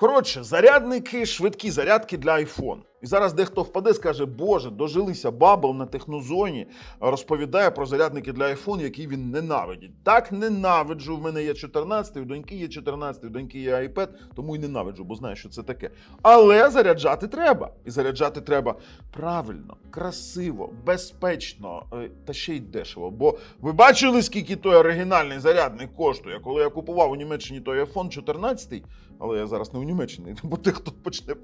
Коротше, зарядники, швидкі зарядки для iPhone. І зараз дехто впаде, скаже, Боже, дожилися бабл на технозоні, розповідає про зарядники для iPhone, які він ненавидить. Так ненавиджу. В мене є 14, у доньки є 14, у доньки є iPad, тому і ненавиджу, бо знаю, що це таке. Але заряджати треба. І заряджати треба правильно, красиво, безпечно е, та ще й дешево. Бо ви бачили, скільки той оригінальний зарядник коштує? Коли я купував у Німеччині той iPhone 14, але я зараз не у Німеччині, бо ти хто почне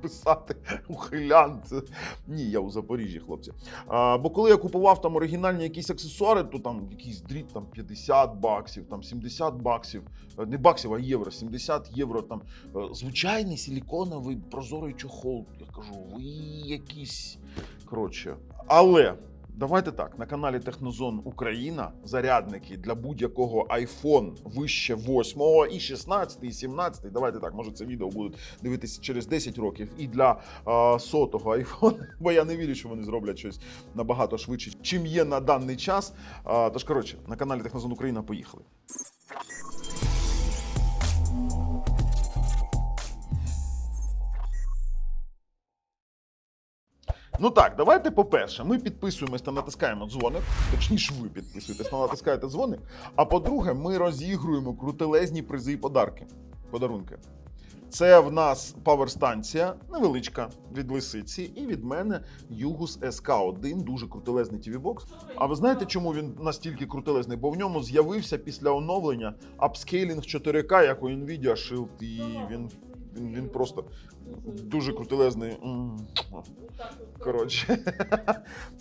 писати ухилянт. Ні, я у Запоріжжі, хлопці. А, бо коли я купував там оригінальні якісь аксесуари, то там якийсь дріт там 50 баксів, там 70 баксів, е, не баксів, а євро, 70 євро. Там е, звичайний силіконовий прозорий чохол. Я кажу, ви якісь. Коротше, але. Давайте так, на каналі Технозон Україна зарядники для будь-якого iPhone вище 8 і 16, і 17. Давайте так, може це відео будуть дивитися через 10 років. І для е, сотого iPhone, бо я не вірю, що вони зроблять щось набагато швидше, чим є на даний час. Е, тож, коротше, на каналі Технозон Україна поїхали. Ну так, давайте по-перше, ми підписуємось та натискаємо дзвоник. Точніше, ви підписуєтесь та натискаєте дзвоник. А по-друге, ми розігруємо крутелезні призи і подарки. Подарунки. Це в нас паверстанція невеличка від лисиці, і від мене Югус СК1, дуже крутелезний TV-бокс. А ви знаєте, чому він настільки крутелезний? Бо в ньому з'явився після оновлення апскейлінг 4К, як у Nvidia Shield, і він, він, він просто дуже крутелезний. Коротше.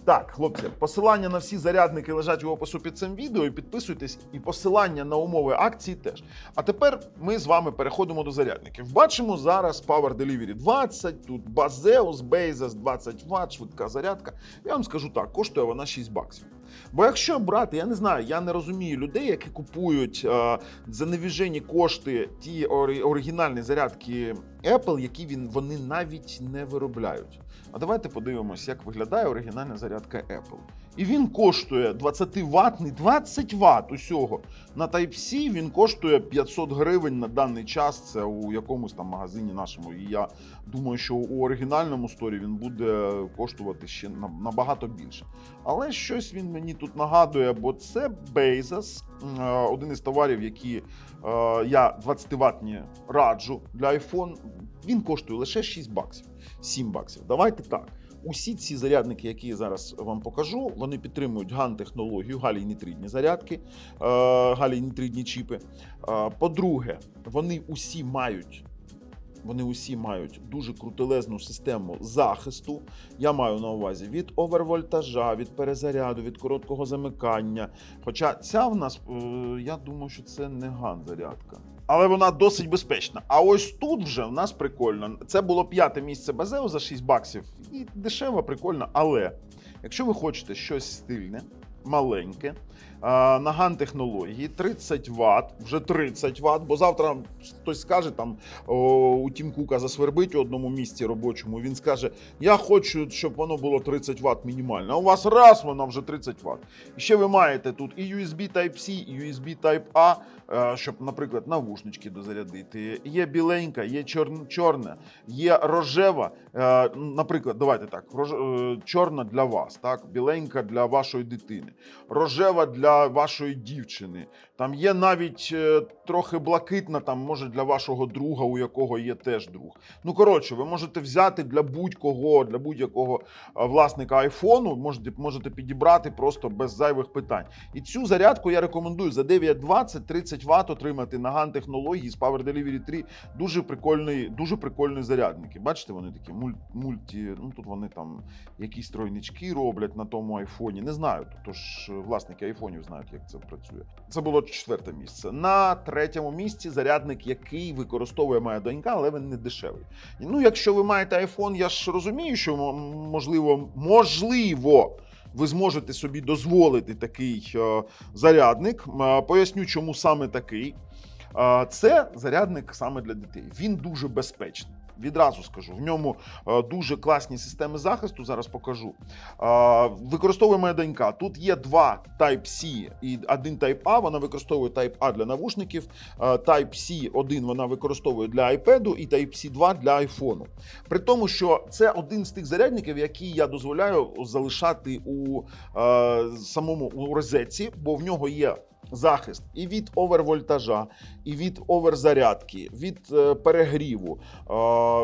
Так, хлопці, посилання на всі зарядники лежать в опису під цим відео. І підписуйтесь, і посилання на умови акції теж. А тепер ми з вами переходимо до зарядників. Бачимо зараз Power Delivery 20, тут Bazeus, Bezos 20 Вт, швидка зарядка. Я вам скажу так, коштує вона 6 баксів. Бо якщо брати, я не знаю, я не розумію людей, які купують е, за невіжені кошти ті ори- оригінальні зарядки Apple, які він, вони навіть не виробляють. А давайте подивимось, як виглядає оригінальна зарядка Apple. І він коштує 20 ватний, 20 Вт усього. На Type-C він коштує 500 гривень на даний час. Це у якомусь там магазині нашому. І я думаю, що у оригінальному сторі він буде коштувати ще на- набагато більше. Але щось він мені тут нагадує, бо це Bezos, е, один із товарів, які е, я 20 ватні раджу для iPhone. Він коштує лише 6 баксів, 7 баксів. Давайте так. Усі ці зарядники, які я зараз вам покажу, вони підтримують ГАН-технологію, галій-нітридні зарядки, е, галій-нітридні чіпи. Е, По-друге, вони усі мають. Вони усі мають дуже крутелезну систему захисту. Я маю на увазі від овервольтажа, від перезаряду, від короткого замикання. Хоча ця в нас, е, я думаю, що це не ган-зарядка. Але вона досить безпечна. А ось тут вже в нас прикольно. Це було п'яте місце Базео за 6 баксів. І дешево, прикольно. Але якщо ви хочете щось стильне, маленьке, а, на ган технології 30 Вт, вже 30 Вт, бо завтра хтось скаже там у Тім Кука засвербить у одному місці робочому. Він скаже: Я хочу, щоб воно було 30 Вт мінімально. А у вас раз воно вже 30 Вт. І ще ви маєте тут і USB Type-C, і USB Type-A, е, щоб, наприклад, навушнички дозарядити. Є біленька, є чор- чорна, є рожева. е, Наприклад, давайте так: е, чорна для вас, так, біленька для вашої дитини, рожева для вашої дівчини. Там є навіть е, трохи блакитна, там може для вашого друга, у якого є теж друг. Ну коротше, ви можете взяти для будь-кого, для будь-якого е, власника айфону, можете, можете підібрати просто без зайвих питань. І цю зарядку я рекомендую за 9,20 30 Вт отримати на ган технології з Power Delivery 3. Дуже прикольний, дуже прикольні зарядники. Бачите, вони такі муль- мульті. Ну тут вони там якісь тройнички роблять на тому айфоні. Не знаю. Тож власники айфонів знають, як це працює. Це було четверте місце. На третьому місці зарядник, який використовує моя донька, але він не дешевий. Ну, якщо ви маєте айфон, я ж розумію, що можливо, можливо. Ви зможете собі дозволити такий е, зарядник. Е, Поясню, чому саме такий. Е, Це зарядник саме для дітей. Він дуже безпечний. Відразу скажу, в ньому е, дуже класні системи захисту. Зараз покажу. Е, Використовує моя донька. Тут є два Type-C і один Type-A. Вона використовує Type-A для навушників. е, Type-C 1 вона використовує для iPad і Type-C 2 для iPhone. При тому, що це один з тих зарядників, які я дозволяю залишати у самому у розетці, бо в нього є захист і від овервольтажа, і від оверзарядки, від е, перегріву. Е,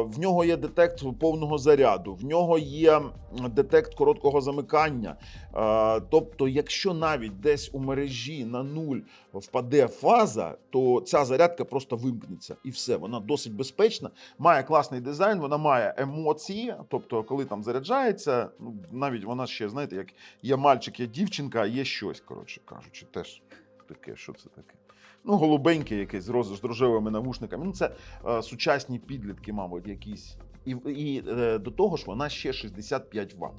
в нього є детект повного заряду, в нього є детект короткого замикання. Е, тобто, якщо навіть десь у мережі на нуль впаде фаза, то ця зарядка просто вимкнеться і все. Вона досить безпечна, має класний дизайн, вона має емоції. Тобто, коли там заряджається, ну навіть вона ще, знаєте, як є мальчик, є дівчинка, є щось, коротше кажучи, теж таке, що це таке. Ну, голубеньке якесь з роз- з рожевими навушниками. Ну, це е, сучасні підлітки, мабуть, якісь. І, і е, до того ж, вона ще 65 Вт.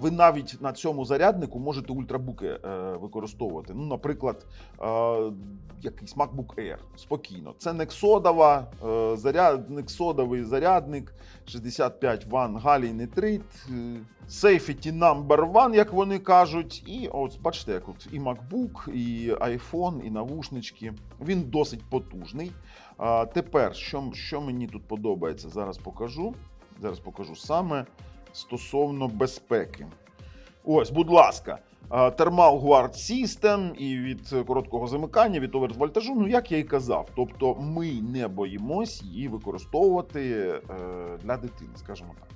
Ви навіть на цьому заряднику можете ультрабуки е, використовувати. Ну, наприклад, е, якийсь MacBook Air. Спокійно. Це нексодова, е, заряд, нексодовий зарядник, 65 Вт галій нитрит, safety number one, як вони кажуть. І от бачите, як от і MacBook, і iPhone, і навушнички. Він досить потужний. Тепер, що, що мені тут подобається, зараз покажу. Зараз покажу саме стосовно безпеки. Ось, будь ласка, термал Guard System і від короткого замикання, від овервольтажу, ну як я і казав. Тобто ми не боїмось її використовувати е, для дитини, скажімо так.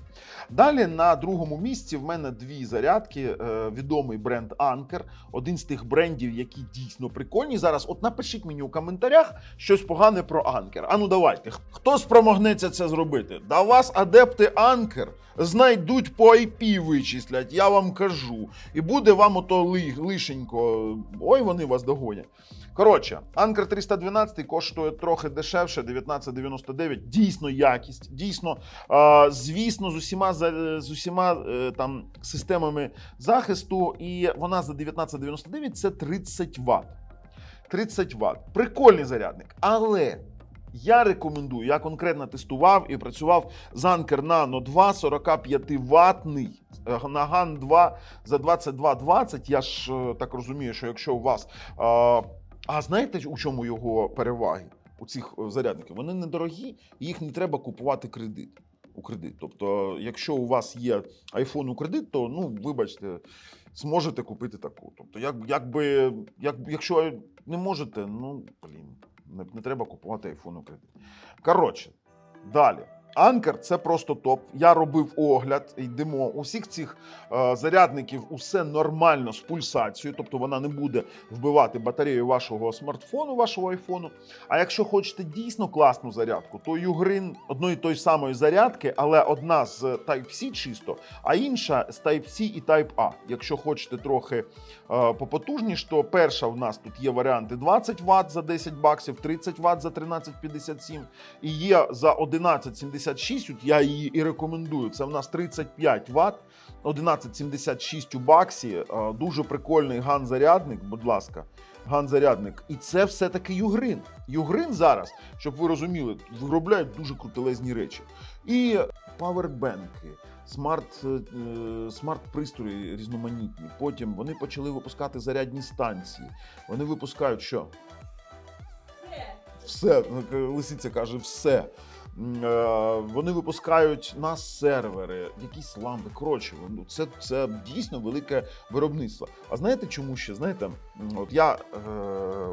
Далі на другому місці в мене дві зарядки. е, Відомий бренд Anker, один з тих брендів, які дійсно прикольні. Зараз, от напишіть мені у коментарях щось погане про Anker. А ну давайте, хто спромогнеться це зробити? Да вас адепти Anker знайдуть по IP вичислять, я вам кажу. І буде вам ото лишенько. Ой, вони вас догонять. Коротше, Anker 312 коштує трохи дешевше, 19,99. Дійсно якість, дійсно Е, Звісно, з усіма з усіма е, там системами захисту, і вона за 19,99 це 30 Вт. 30 Вт. Прикольний зарядник. Але я рекомендую, я конкретно тестував і працював з Anker Nano 2 45 ватний на GAN 2 за 22,20. Я ж е, так розумію, що якщо у вас. А знаєте, у чому його переваги? У цих е, зарядників вони недорогі, їх не треба купувати кредит у кредит. Тобто, якщо у вас є iPhone у кредит, то ну вибачте, зможете купити таку. Тобто, як, якби, як, якщо не можете, ну блін, не, не треба купувати iPhone у кредит. Коротше, далі. Анкер це просто топ. Я робив огляд, йдемо. У всіх цих е, зарядників усе нормально з пульсацією, тобто вона не буде вбивати батарею вашого смартфону, вашого айфону. А якщо хочете дійсно класну зарядку, то Ugreen одної той самої зарядки, але одна з Type-C чисто, а інша з Type-C і Type-A. Якщо хочете трохи е, попотужніш, то перша в нас тут є варіанти 20 Вт за 10 баксів, 30 Вт за 13,57 і є за 11,76. От я її і рекомендую. Це в нас 35 Вт. 11,76 у баксі. Е, Дуже прикольний ган-зарядник, будь ласка. Ган-зарядник. І це все-таки Югрин. Югрин зараз, щоб ви розуміли, виробляють дуже крутелезні речі. І павербенки, смарт, е, смарт-пристрої різноманітні. Потім вони почали випускати зарядні станції. Вони випускають що? Все. Лисиця каже, все. Е, Вони випускають на сервери, якісь лампи. Коротше, ну, це, це дійсно велике виробництво. А знаєте, чому ще? Знаєте, от я е,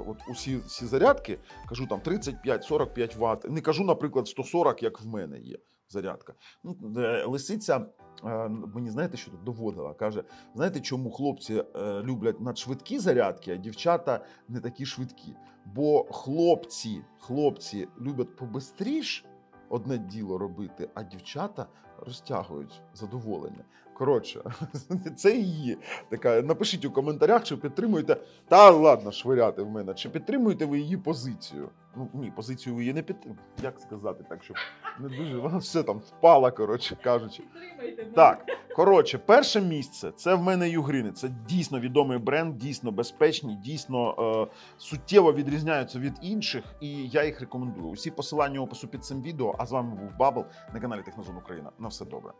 от усі всі зарядки кажу там 35-45 Вт. Не кажу, наприклад, 140, як в мене є зарядка. Ну, е, лисиця. е, Мені знаєте, що тут доводила? Каже: знаєте, чому хлопці е, люблять надшвидкі зарядки, а дівчата не такі швидкі? Бо хлопці, хлопці люблять побистріш одне діло робити, а дівчата розтягують задоволення. Коротше, це і є. Така, напишіть у коментарях, чи підтримуєте. Та ладно, швиряти в мене. Чи підтримуєте ви її позицію? Ну ні, позицію ви її не підтримуєте. Як сказати так, щоб не дуже вона все там впала, коротше кажучи. Підтримайте. Так, коротше, перше місце це в мене Югрини. Це дійсно відомий бренд, дійсно безпечні, дійсно е, суттєво відрізняються від інших, і я їх рекомендую. Усі посилання опису під цим відео. А з вами був Бабл на каналі Технозон Україна. На все добре.